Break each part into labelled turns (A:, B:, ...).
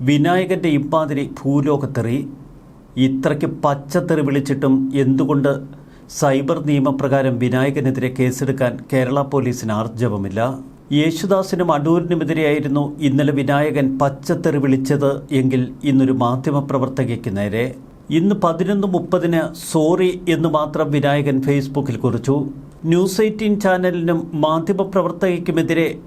A: വിനായകന്റെ ഇപ്പാതിരി ഭൂലോകത്തെറി. ഇത്രയ്ക്ക് പച്ചത്തെറി വിളിച്ചിട്ടും എന്തുകൊണ്ട് സൈബർ നിയമപ്രകാരം വിനായകനെതിരെ കേസെടുക്കാൻ കേരള പോലീസിന് ആർജവമില്ല? യേശുദാസിനും അടൂരിനുമെതിരെയായിരുന്നു ഇന്നലെ വിനായകൻ പച്ചത്തെറി വിളിച്ചത് എങ്കിൽ ഇന്നൊരു മാധ്യമപ്രവർത്തകയ്ക്ക് നേരെ. ഇന്ന് പതിനൊന്ന് മുപ്പതിന് സോറി എന്ന് മാത്രം വിനായകൻ ഫേസ്ബുക്കിൽ കുറിച്ചു. ന്യൂസ് എയ്റ്റീൻ ചാനലിനും മാധ്യമപ്രവർത്തകയ്ക്കുമെതിരെ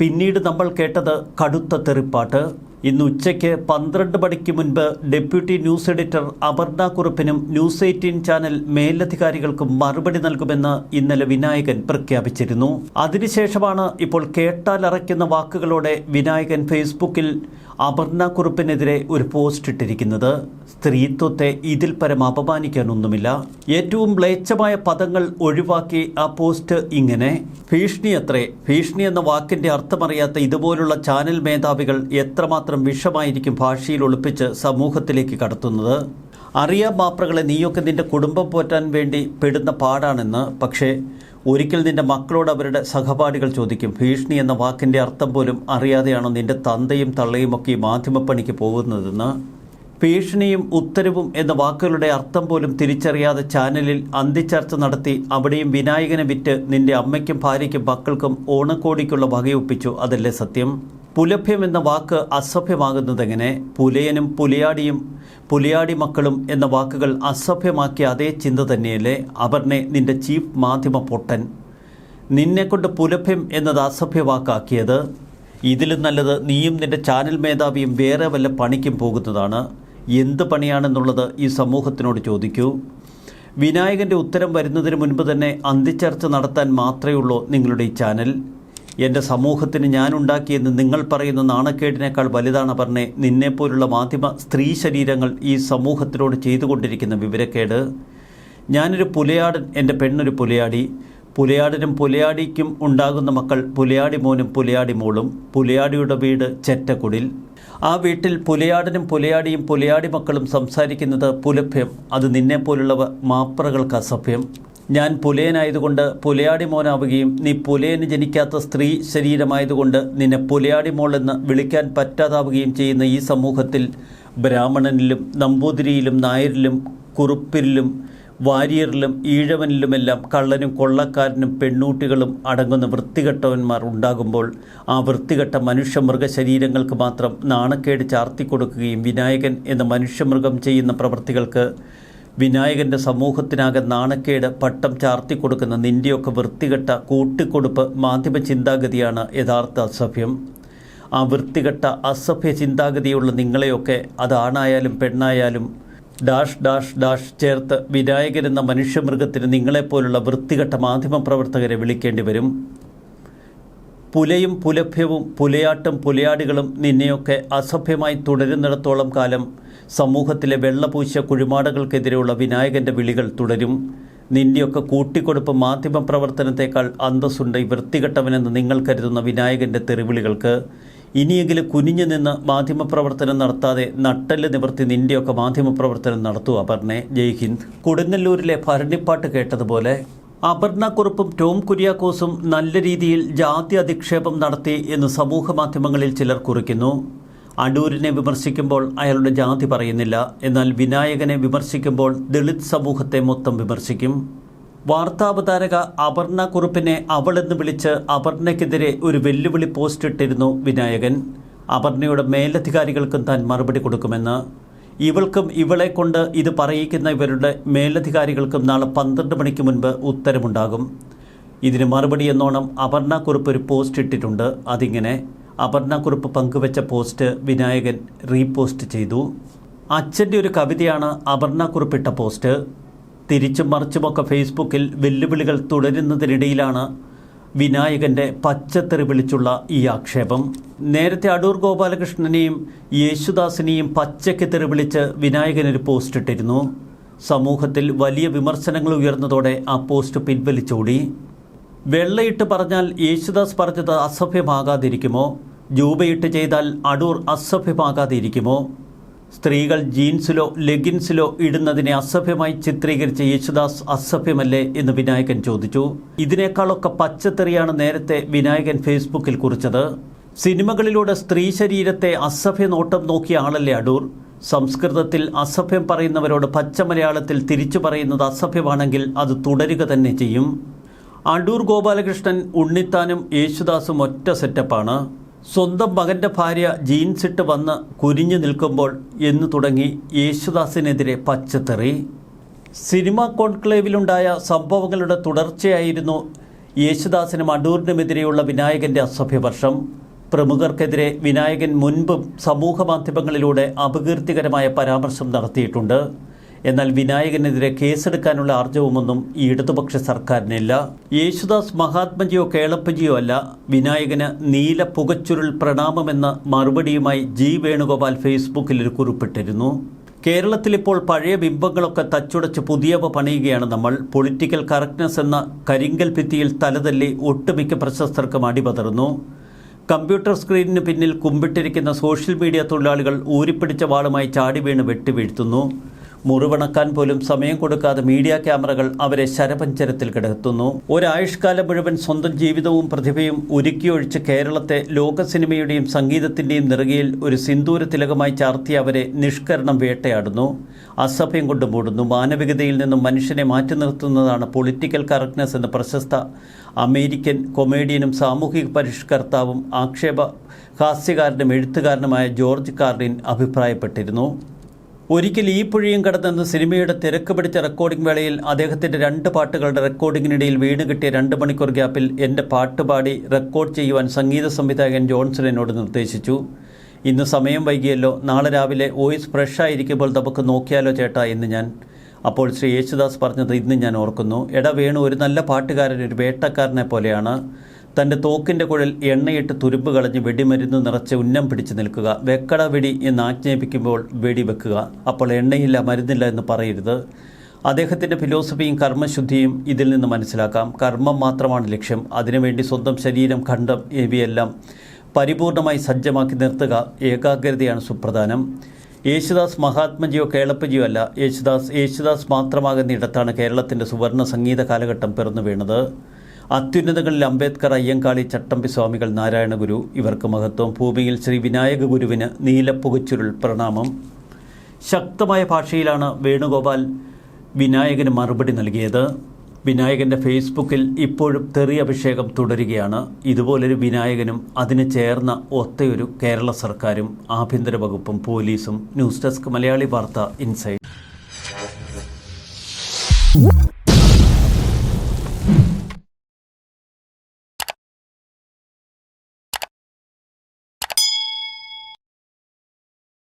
A: പിന്നീട് നമ്മൾ കേട്ടത് കടുത്ത തെറിപ്പാട്ട്. ഇന്ന് ഉച്ചയ്ക്ക് പന്ത്രണ്ട് മണിക്ക് മുൻപ് ഡെപ്യൂട്ടി ന്യൂസ് എഡിറ്റർ അപർണ കുറുപ്പിനും ന്യൂസ് എയ്റ്റീൻ ചാനൽ മേലധികാരികൾക്കും മറുപടി നൽകുമെന്ന് ഇന്നലെ വിനായകൻ പ്രഖ്യാപിച്ചിരുന്നു. അതിനുശേഷമാണ് ഇപ്പോൾ കേട്ടാലറയ്ക്കുന്ന വാക്കുകളോടെ വിനായകൻ ഫേസ്ബുക്കിൽ അപർണ കുറുപ്പിനെതിരെ ഒരു പോസ്റ്റ് ഇട്ടിരിക്കുന്നത്. സ്ത്രീത്വത്തെ ഇതിൽ പരം അപമാനിക്കാനൊന്നുമില്ല ഏറ്റവും മ്ലേച്ഛമായ പദങ്ങൾ ഒഴിവാക്കി ആ പോസ്റ്റ് ഇങ്ങനെ. ഭീഷണി അത്രേ ഭീഷണി എന്ന വാക്കിന്റെ അർത്ഥമറിയാത്ത ഇതുപോലുള്ള ചാനൽ മേധാവികൾ എത്രമാത്രം വിഷമായിരിക്കും ഭാഷയിൽ ഒളിപ്പിച്ച് സമൂഹത്തിലേക്ക് കടത്തുന്നത്. അറിയാം മാപ്രകളെ നീയൊക്കെ നിന്റെ കുടുംബം പോറ്റാൻ വേണ്ടി പെടുന്ന പാടാണെന്ന്. പക്ഷേ ഒരിക്കൽ നിന്റെ മക്കളോട് അവരുടെ സഹപാഠികൾ ചോദിക്കും ഭീഷണി എന്ന വാക്കിന്റെ അർത്ഥം പോലും അറിയാതെയാണോ നിന്റെ തന്തയും തള്ളയും ഒക്കെ ഈ മാധ്യമപ്പണിക്ക് പോകുന്നതെന്ന്? ഭീഷണിയും ഉത്തരവും എന്ന വാക്കുകളുടെ അർത്ഥം പോലും തിരിച്ചറിയാതെ ചാനലിൽ അന്തിച്ചർച്ച നടത്തി അവിടെയും വിനായകനെ വിറ്റ് നിന്റെ അമ്മയ്ക്കും ഭാര്യയ്ക്കും മക്കൾക്കും ഓണക്കോടിക്കുള്ള വകയൊപ്പിച്ചു. അതല്ലേ സത്യം? പുലഭ്യം എന്ന വാക്ക് അസഭ്യമാകുന്നതെങ്ങനെ? പുലയനും പുലിയാടിയും പുലിയാടി മക്കളും എന്ന വാക്കുകൾ അസഭ്യമാക്കിയ അതേ ചിന്ത തന്നെയല്ലേ? അവർനെ നിന്റെ ചീഫ് മാധ്യമ പൊട്ടൻ. നിന്നെക്കൊണ്ട് പുലഭ്യം എന്നത് അസഭ്യവാക്കാക്കിയത്? ഇതിലും നല്ലത് നീയും നിന്റെ ചാനൽ മേധാവിയും വേറെ വല്ല പണിക്കും പോകുന്നതാണ്. എന്ത് പണിയാണെന്നുള്ളത് ഈ സമൂഹത്തിനോട് ചോദിക്കൂ. വിനായകന്റെ ഉത്തരം വരുന്നതിന് മുൻപ് തന്നെ അന്തിച്ചർച്ച നടത്താൻ മാത്രമേ ഉള്ളൂ നിങ്ങളുടെ ഈ ചാനൽ. എന്റെ സമൂഹത്തിന് ഞാൻ ഉണ്ടാക്കിയെന്ന് നിങ്ങൾ പറയുന്ന നാണക്കേടിനേക്കാൾ വലുതാണ് പറഞ്ഞേ. നിന്നെപ്പോലുള്ള മാധ്യമ സ്ത്രീ ശരീരങ്ങൾ ഈ സമൂഹത്തിനോട് ചെയ്തുകൊണ്ടിരിക്കുന്ന വിവരക്കേട്. ഞാനൊരു പുലയാടൻ എന്റെ പെണ്ണൊരു പുലയാടി. പുലയാടിനും പുലയാടിക്കും ഉണ്ടാകുന്ന മക്കൾ പുലയാടി മോനും പുലയാടി മോളും. പുലയാടിയുടെ വീട് ചെറ്റക്കുടിൽ. ആ വീട്ടിൽ പുലയാടനും പുലയാടിയും പുലയാടി മക്കളും സംസാരിക്കുന്നത് പുലഭ്യം. അത് നിന്നെപ്പോലുള്ളവ മാപ്രകൾക്ക് അസഭ്യം. ഞാൻ പുലയനായതുകൊണ്ട് പുലയാടി മോനാവുകയും നീ പുലയന് ജനിക്കാത്ത സ്ത്രീ ശരീരമായതുകൊണ്ട് നിന്നെ പുലയാടി മോളെന്ന് വിളിക്കാൻ പറ്റാതാവുകയും ചെയ്യുന്ന ഈ സമൂഹത്തിൽ ബ്രാഹ്മണനിലും നമ്പൂതിരിയിലും നായരിലും കുറുപ്പിലും വാരിയറിലും ഈഴവനിലുമെല്ലാം കള്ളനും കൊള്ളക്കാരനും പെണ്ണൂട്ടികളും അടങ്ങുന്ന വൃത്തികെട്ടവന്മാർ ഉണ്ടാകുമ്പോൾ ആ വൃത്തികെട്ട മനുഷ്യമൃഗ ശരീരങ്ങൾക്ക് മാത്രം നാണക്കേട് ചാർത്തിക്കൊടുക്കുകയും വിനായകൻ എന്ന മനുഷ്യമൃഗം ചെയ്യുന്ന പ്രവൃത്തികൾക്ക് വിനായകന്റെ സമൂഹത്തിനാകെ നാണക്കേട് പട്ടം ചാർത്തി കൊടുക്കുന്ന നിന്റെയൊക്കെ വൃത്തികെട്ട കൂട്ടിക്കൊടുപ്പ് മാധ്യമ ചിന്താഗതിയാണ് യഥാർത്ഥ അസഭ്യം. ആ വൃത്തികെട്ട അസഭ്യ ചിന്താഗതിയുള്ള നിങ്ങളെയൊക്കെ അതാണായാലും പെണ്ണായാലും ഡാഷ് ഡാഷ് ഡാഷ് ചേർത്ത് വിനായകൻ എന്ന മനുഷ്യമൃഗത്തിന് നിങ്ങളെപ്പോലുള്ള വൃത്തികെട്ട മാധ്യമ പ്രവർത്തകരെ വിളിക്കേണ്ടി വരും. പുലയും പുലഭ്യവും പുലയാട്ടും പുലയാടികളും നിന്നെയൊക്കെ അസഭ്യമായി തുടരുന്നിടത്തോളം കാലം സമൂഹത്തിലെ വെള്ളപൂശ കുഴിമാടകൾക്കെതിരെയുള്ള വിനായകന്റെ വിളികൾ തുടരും. നിന്റെയൊക്കെ കൂട്ടിക്കൊടുപ്പ് മാധ്യമപ്രവർത്തനത്തെക്കാൾ അന്തസ്സുണ്ട് ഈ വൃത്തികെട്ടവനെന്ന് നിങ്ങൾ കരുതുന്ന വിനായകന്റെ തെറിവിളികൾക്ക്. ഇനിയെങ്കിലും കുനിഞ്ഞു നിന്ന് മാധ്യമപ്രവർത്തനം നടത്താതെ നട്ടൽ നിവർത്തി നിന്റെയൊക്കെ മാധ്യമപ്രവർത്തനം നടത്തുക പറഞ്ഞേ ജയ് ഹിന്ദ്. കൊടുങ്ങല്ലൂരിലെ ഭരണിപ്പാട്ട് കേട്ടതുപോലെ അപർണക്കുറുപ്പും ടോം കുര്യാക്കോസും നല്ല രീതിയിൽ ജാതി അധിക്ഷേപം നടത്തി എന്ന് സമൂഹ മാധ്യമങ്ങളിൽ ചിലർ കുറിക്കുന്നു. അടൂരിനെ വിമർശിക്കുമ്പോൾ അയാളുടെ ജാതി പറയുന്നില്ല. എന്നാൽ വിനായകനെ വിമർശിക്കുമ്പോൾ ദളിത് സമൂഹത്തെ മൊത്തം വിമർശിക്കും. വാർത്താവതാരക അപർണ കുറുപ്പിനെ അവളെന്ന് വിളിച്ച് അപർണയ്ക്കെതിരെ ഒരു വെല്ലുവിളി പോസ്റ്റ് ഇട്ടിരുന്നു വിനായകൻ. അപർണയുടെ മേലധികാരികൾക്കും താൻ മറുപടി കൊടുക്കുമെന്ന് ഇവൾക്കും ഇവളെ കൊണ്ട് ഇത് പറയിക്കുന്ന ഇവരുടെ മേലധികാരികൾക്കും നാളെ പന്ത്രണ്ട് മണിക്ക് മുൻപ് ഉത്തരമുണ്ടാകും ഇതിന് മറുപടി എന്നോണം അപർണ കുറിപ്പ് ഒരു പോസ്റ്റ് ഇട്ടിട്ടുണ്ട്. അതിങ്ങനെ അപർണ കുറിപ്പ് പങ്കുവച്ച പോസ്റ്റ് വിനായകൻ റീപോസ്റ്റ് ചെയ്തു. അച്ഛന്റെ ഒരു കവിതയാണ് അപർണ കുറിപ്പിട്ട പോസ്റ്റ്. തിരിച്ചും മറിച്ചുമൊക്കെ ഫേസ്ബുക്കിൽ വെല്ലുവിളികൾ തുടരുന്നതിനിടയിലാണ് വിനായകന്റെ പച്ചത്തെറി വിളിച്ചുള്ള ഈ ആക്ഷേപം. നേരത്തെ അടൂർ ഗോപാലകൃഷ്ണനെയും യേശുദാസിനെയും പച്ചയ്ക്ക് തെറി വിളിച്ച് വിനായകൻ ഒരു പോസ്റ്റ് ഇട്ടിരുന്നു. സമൂഹത്തിൽ വലിയ വിമർശനങ്ങൾ ഉയർന്നതോടെ ആ പോസ്റ്റ് പിൻവലിച്ചോടി. വെള്ളയിട്ട് പറഞ്ഞാൽ യേശുദാസ് പറഞ്ഞത് അസഭ്യമാകാതിരിക്കുമോ? ജൂബയിട്ട് ചെയ്താൽ അടൂർ അസഭ്യമാകാതിരിക്കുമോ? സ്ത്രീകൾ ജീൻസിലോ ലെഗിൻസിലോ ഇടുന്നതിനെ അസഭ്യമായി ചിത്രീകരിച്ച യേശുദാസ് അസഭ്യമല്ലേ എന്ന് വിനായകൻ ചോദിച്ചു. ഇതിനേക്കാളൊക്കെ പച്ചത്തെറിയാണ് നേരത്തെ വിനായകൻ ഫേസ്ബുക്കിൽ കുറിച്ചത്. സിനിമകളിലൂടെ സ്ത്രീ ശരീരത്തെ അസഭ്യ നോട്ടം നോക്കിയ ആളല്ലേ അടൂർ? സംസ്കൃതത്തിൽ അസഭ്യം പറയുന്നവരോട് പച്ച മലയാളത്തിൽ തിരിച്ചു പറയുന്നത് അസഭ്യമാണെങ്കിൽ അത് തുടരുക തന്നെ ചെയ്യും. അടൂർ ഗോപാലകൃഷ്ണൻ ഉണ്ണിത്താനും യേശുദാസും ഒറ്റ സെറ്റപ്പാണ്. സ്വന്തം മകന്റെ ഭാര്യ ജീൻസ് ഇട്ട് വന്ന് കുരിഞ്ഞു നിൽക്കുമ്പോൾ എന്ന് തുടങ്ങി യേശുദാസിനെതിരെ പച്ചത്തെറി. സിനിമ കോൺക്ലേവിലുണ്ടായ സംഭവങ്ങളുടെ തുടർച്ചയായിരുന്നു യേശുദാസിനും അടൂരിനുമെതിരെയുള്ള വിനായകന്റെ അസഭ്യവർഷം. പ്രമുഖർക്കെതിരെ വിനായകൻ മുൻപും സമൂഹ മാധ്യമങ്ങളിലൂടെ അപകീർത്തികരമായ പരാമർശം നടത്തിയിട്ടുണ്ട്. എന്നാൽ വിനായകനെതിരെ കേസെടുക്കാനുള്ള ആർജവമൊന്നും ഈ ഇടതുപക്ഷ സർക്കാരിനില്ല. യേശുദാസ് മഹാത്മജിയോ കേളപ്പജിയോ അല്ല വിനായകന് നീല പുകച്ചുരുൾ പ്രണാമമെന്ന മറുപടിയുമായി ജി വേണുഗോപാൽ ഫേസ്ബുക്കിൽ ഒരു കുറിപ്പിട്ടിരുന്നു. കേരളത്തിൽ ഇപ്പോൾ പഴയ ബിംബങ്ങളൊക്കെ തച്ചുടച്ച് പുതിയവ പണിയുകയാണ് നമ്മൾ. പൊളിറ്റിക്കൽ കറക്റ്റ്നെസ് എന്ന കരിങ്കൽ ഭിത്തിയിൽ തലതല്ലി ഒട്ടുമിക്ക പ്രശസ്തർക്കും അടിപതറുന്നു. കമ്പ്യൂട്ടർ സ്ക്രീനിന് പിന്നിൽ കുമ്പിട്ടിരിക്കുന്ന സോഷ്യൽ മീഡിയ തൊഴിലാളികൾ ഊരിപ്പിടിച്ച വാളുമായി ചാടി വീണ് വെട്ടിവീഴ്ത്തുന്നു. മുറിവണക്കാൻ പോലും സമയം കൊടുക്കാതെ മീഡിയ ക്യാമറകൾ അവരെ ശരപഞ്ചരത്തിൽ കിടത്തുന്നു. ഒരായുഷ്കാലം മുഴുവൻ സ്വന്തം ജീവിതവും പ്രതിഭയും ഒരുക്കിയൊഴിച്ച് കേരളത്തെ ലോക സിനിമയുടെയും സംഗീതത്തിന്റെയും നെറുകയിൽ ഒരു സിന്ദൂര തിലകമായി ചാർത്തിയ അവരെ നിഷ്കരണം വേട്ടയാടുന്നു. അസഭ്യം കൊണ്ട് മൂടുന്നു. മാനവികതയിൽ നിന്നും മനുഷ്യനെ മാറ്റി നിർത്തുന്നതാണ് പൊളിറ്റിക്കൽ കറക്റ്റ്നെസ് എന്ന പ്രശസ്ത അമേരിക്കൻ കൊമേഡിയനും സാമൂഹിക പരിഷ്കർത്താവും ആക്ഷേപ ഹാസ്യകാരനും എഴുത്തുകാരനുമായ ജോർജ് കാർഡിൻ അഭിപ്രായപ്പെട്ടിരുന്നു. ഒരിക്കൽ ഈ പുഴയും കടന്നെന്ന സിനിമയുടെ തിരക്ക് പിടിച്ച റെക്കോർഡിംഗ് വേളയിൽ അദ്ദേഹത്തിന്റെ രണ്ട് പാട്ടുകളുടെ റെക്കോർഡിങ്ങിനിടയിൽ വീണ് കിട്ടിയ രണ്ട് മണിക്കൂർ ഗ്യാപ്പിൽ എന്റെ പാട്ടുപാടി റെക്കോർഡ് ചെയ്യുവാൻ സംഗീത സംവിധായകൻ ജോൺസൺ എന്നോട് നിർദ്ദേശിച്ചു. ഇന്ന് സമയം വൈകിയല്ലോ. നാളെ രാവിലെ വോയിസ് ഫ്രഷ് ആയിരിക്കുമ്പോൾ നമുക്ക് നോക്കിയാലോ ചേട്ടാ എന്ന് ഞാൻ. അപ്പോൾ ശ്രീ യേശുദാസ് പറഞ്ഞത് ഇന്ന് ഞാൻ ഓർക്കുന്നു. എട വേണു ഒരു നല്ല പാട്ടുകാരൻ ഒരു വേട്ടക്കാരനെ പോലെയാണ്. തന്റെ തോക്കിന്റെ കുഴൽ എണ്ണയിട്ട് തുരുമ്പ് കളഞ്ഞ് വെടിമരുന്ന് നിറച്ച് ഉന്നം പിടിച്ച് നിൽക്കുക. വെക്കട വെടി എന്ന് ആജ്ഞാപിക്കുമ്പോൾ വെടി വെക്കുക. അപ്പോൾ എണ്ണയില്ല മരുന്നില്ല എന്ന് പറയരുത്. അദ്ദേഹത്തിന്റെ ഫിലോസഫിയും കർമ്മശുദ്ധിയും ഇതിൽ നിന്ന് മനസ്സിലാക്കാം. കർമ്മം മാത്രമാണ് ലക്ഷ്യം. അതിനുവേണ്ടി സ്വന്തം ശരീരം ഖണ്ഡം ഇവയെല്ലാം പരിപൂർണമായി സജ്ജമാക്കി നിർത്തുക ഏകാഗ്രതയാണ് സുപ്രധാനം. യേശുദാസ് മഹാത്മജിയോ കേളപ്പജിയോ അല്ല. യേശുദാസ് യേശുദാസ് മാത്രമാകുന്ന ഇടത്താണ് കേരളത്തിന്റെ സുവർണ സംഗീത കാലഘട്ടം പിറന്നു വീണത്. അത്യുന്നതങ്ങളിൽ അംബേദ്കർ അയ്യങ്കാളി ചട്ടമ്പി സ്വാമികൾ നാരായണഗുരു ഇവർക്ക് മഹത്വം. ഭൂമിയിൽ ശ്രീ വിനായക ഗുരുവിന് നീലപ്പുകച്ചുരുൾ പ്രണാമം. ശക്തമായ ഭാഷയിലാണ് വേണുഗോപാൽ വിനായകന് മറുപടി നൽകിയത്. വിനായകന്റെ ഫേസ്ബുക്കിൽ ഇപ്പോഴും തെറി അഭിഷേകം തുടരുകയാണ്. ഇതുപോലൊരു വിനായകനും അതിന് ചേർന്ന ഒത്തയൊരു കേരള സർക്കാരും ആഭ്യന്തര വകുപ്പും പോലീസും. ന്യൂസ് ഡെസ്ക് മലയാളി വാർത്ത ഇൻസൈറ്റ്